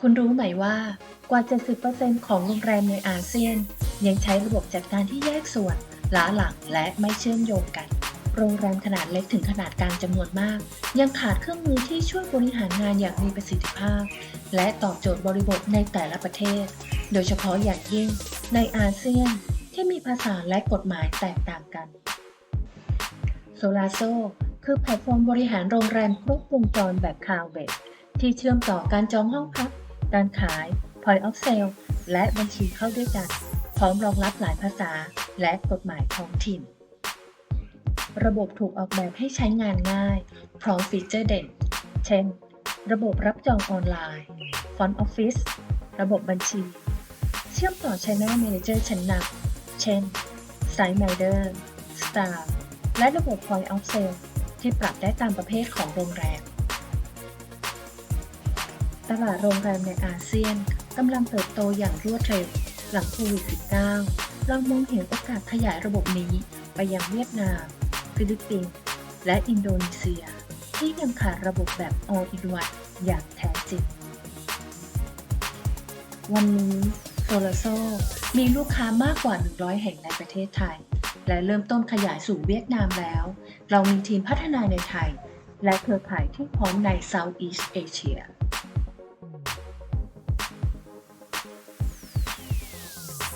คุณรู้ไหมว่ากว่า 70%ของโรงแรมในอาเซียน ยังใช้ระบบจัดการที่แยกส่วนล้าหลังและไม่เชื่อมโยงกัน โรงแรมขนาดเล็กถึงขนาดกลางจำนวนมาก ยังขาดเครื่องมือที่ช่วยบริหารงานอย่างมีประสิทธิภาพ และตอบโจทย์บริบทในแต่ละประเทศ โดยเฉพาะอย่างยิ่งในอาเซียนที่มีภาษาและกฎหมายแตกต่างกันโซลาโซคือแพลตฟอร์มบริหารโรงแรมครบวงจรแบบคลาวเบสที่เชื่อมต่อการจองห้องพัก การขาย Point of Sale และบัญชีเข้าด้วยกัน พร้อมรองรับหลายภาษา และกฎหมายท้องถิ่น ระบบถูกออกแบบให้ใช้งานง่าย พร้อมฟีเจอร์เด่น เช่น ระบบรับจองออนไลน์ Front Office ระบบบัญชี เชื่อมต่อ Channel Manager ชั้นนำเช่น Site Minder Star และระบบ Point of Sale ที่ปรับได้ตามประเภทของโรงแรม ตลาดโรงแรมในอาเซียนกำลังเติบโตอย่างรวดเร็วหลังโควิด -19 เรามองเห็นโอกาสขยายระบบนี้ไปยังเวียดนาม ฟิลิปปินส์และอินโดนีเซีย ที่ยังขาดระบบแบบ all in one อย่างแท้จริง วันนี้โซลาโซมีลูกค้ามากกว่า 100 แห่งในประเทศไทย และเริ่มต้นขยายสู่เวียดนามแล้ว เรามีทีมพัฒนาในไทย และเครือข่ายที่พร้อมใน Southeast Asia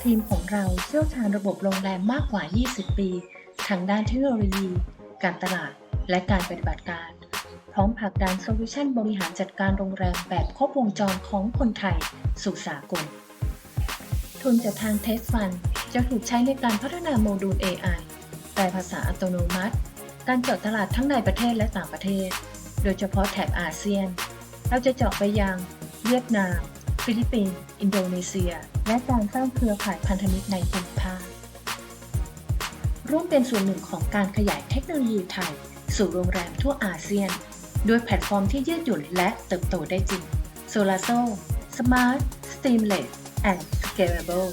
ทีมของเราเชี่ยวชาญระบบโรงแรมมากกว่า 20 ปีทางด้านเทคโนโลยี การตลาด และการปฏิบัติการ พร้อมผลักดันโซลูชันบริหารจัดการโรงแรมแบบครบวงจรของคนไทยสู่สากล ทุนจากทางเทสฟันจะถูกใช้ในการพัฒนาโมดูล AI แปลภาษาอัตโนมัติ การเจาะตลาดทั้งในประเทศและต่างประเทศ โดยเฉพาะแถบอาเซียน เราจะเจาะไปยัง เวียดนาม ฟิลิปปินส์ อินโดนีเซีย และการสร้างเครือข่ายพันธมิตรในภูมิภาค ร่วมเป็นส่วนหนึ่งของการขยายเทคโนโลยีไทย สู่โรงแรมทั่วอาเซียน ด้วยแพลตฟอร์มที่ยืดหยุ่นและเติบโตได้จริง Solaso Smart Seamless and Scalable